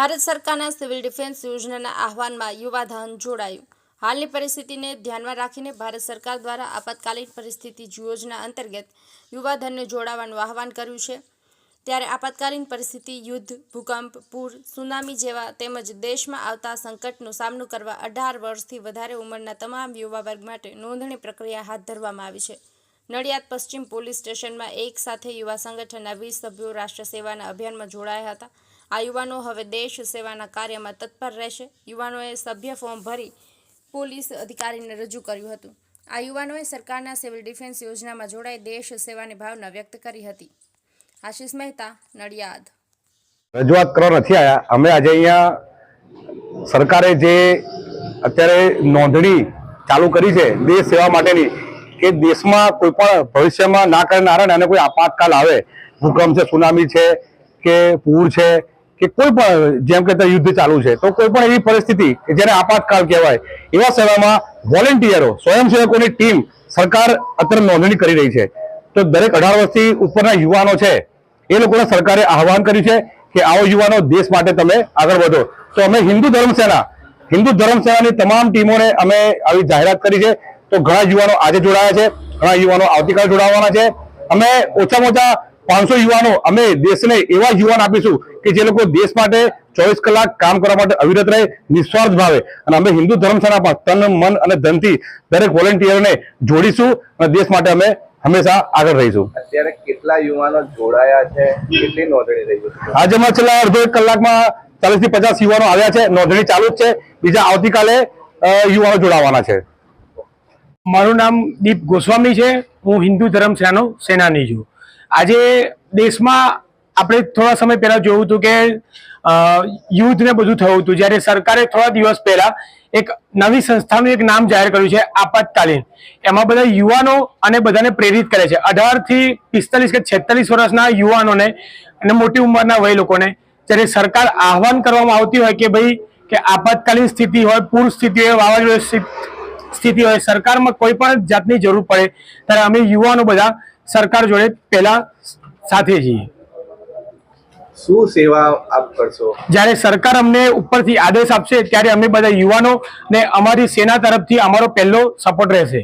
ભારત સરકારના civil defence યોજનાના આહવાનમાં યુવાધન જોડાયું. હાલની પરિસ્થિતિને ધ્યાનમાં રાખીને ભારત સરકાર દ્વારા આપાતકાલીન પરિસ્થિતિ યોજના અંતર્ગત યુવાધનને જોડાવાનું આહવાન કર્યું છે. ત્યારે આપાતકાલીન પરિસ્થિતિ, યુદ્ધ, ભૂકંપ, પૂર, સુનામી જેવા તેમજ દેશમાં આવતા સંકટનો સામનો કરવા અઢાર વર્ષથી વધારે ઉંમરના તમામ યુવા વર્ગ માટે નોંધણી પ્રક્રિયા હાથ ધરવામાં આવી છે. નડિયાદ પશ્ચિમ પોલીસ સ્ટેશનમાં એક સાથે યુવા સંગઠનના વીસ સભ્યો રાષ્ટ્ર સેવાના અભિયાનમાં જોડાયા હતા. આ યુવાનો હવે દેશ સેવાના કાર્યમાં તત્પર રહેશે. યુવાનોએ સભ્ય ફોર્મ ભરી પોલીસ અધિકારીને રજૂ કર્યું હતું. આ યુવાનોએ સરકારના સિવિલ ડિફેન્સ યોજનામાં જોડાઈ દેશ સેવાની ભાવના વ્યક્ત કરી હતી. આશિષ મહેતા, નડિયાદ. રજૂઆત કરવા નથી આવ્યા અમે આજે અહીંયા સરકારે જે અત્યારે નોંધણી ચાલુ કરી છે દેશ સેવા માટેની, કે દેશમાં કોઈ પણ ભવિષ્યમાં ના કરનારા અને કોઈ આપાતકાલ આવે, ભૂકંપ છે, સુનામી છે, કે પૂર છે કે કોઈ પણ, જેમ કે યુદ્ધ ચાલુ છે, તો કોઈ પણ એવી પરિસ્થિતિ કે જેને આપાતકાળ કહેવાય, એવા સમયમાં વોલેન્ટિયરો સ્વયંસેવકોની ટીમ સરકાર અત્યારે નોંધણી કરી રહી છે. તો દરેક અઢાર વર્ષથી ઉપરના યુવાનો છે, એ લોકોને સરકારે આહવાન કર્યું છે કે આવો યુવાનો દેશ માટે તમે આગળ વધો. તો અમે હિન્દુ ધર્મ સેના, હિન્દુ ધર્મ સેનાની તમામ ટીમોને અમે આવી જાહેરાત કરી છે. તો ઘણા યુવાનો આજે જોડાયા છે, ઘણા યુવાનો આવતીકાલે જોડાવાના છે. અમે ઓછામાં ઓછા પાંચસો યુવાનો અમે દેશને એવા યુવાન આપીશું કે જે લોકો દેશ માટે ચોવીસ કલાક કામ કરવા માટે અવિરત રહે નિસ્વાર્થ ભાવે. અને અમે હિન્દુ ધર્મ પણ તન મન અને ધનથી દરેક વોલેન્ટિયરને જોડીશું અને દેશ માટે અમે હંમેશા આગળ રહીશું. અત્યારે કેટલા યુવાનો જોડાયા છે? કેટલી નોંધણી રહી છે? આજે માં છેલ્લા અડધો એક કલાકમાં ચાલીસથી પચાસ યુવાનો આવ્યા છે. નોંધણી ચાલુ જ છે. બીજા આવતીકાલે યુવાનો જોડાવાના છે. મારું નામ દીપ ગોસ્વામી છે. હું હિન્દુ ધર્મ સેનાનો સેનાની છું. આજે દેશમાં આપણે થોડા સમય પહેલા જોયું હતું કે યુદ્ધ ને બધું થયું હતું. જ્યારે સરકારે થોડા દિવસ પહેલા એક નવી સંસ્થાનું એક નામ જાહેર કર્યું છે, આપાતકાલીન. એમાં બધા યુવાનો અને બધાને પ્રેરિત કરે છે. અઢારથી પિસ્તાલીસ કે છેતાલીસ વર્ષના યુવાનોને અને મોટી ઉંમરના વય લોકોને જ્યારે સરકાર આહવાન કરવામાં આવતી હોય કે ભાઈ, કે આપાતકાલીન સ્થિતિ હોય, પૂર સ્થિતિ હોય, વાવાઝોડા સ્થિતિ હોય સરકારમાં કોઈ પણ જાતની જરૂર પડે ત્યારે અમે યુવાનો બધા સરકાર જોડે પહેલા સાથે છીએ. શું સેવા આપ કરશો? જ્યારે સરકાર અમને ઉપરથી આદેશ આપશે ત્યારે અમે બધા યુવાનો ને અમારી સેના તરફથી અમારો પહેલો સપોર્ટ રહેશે.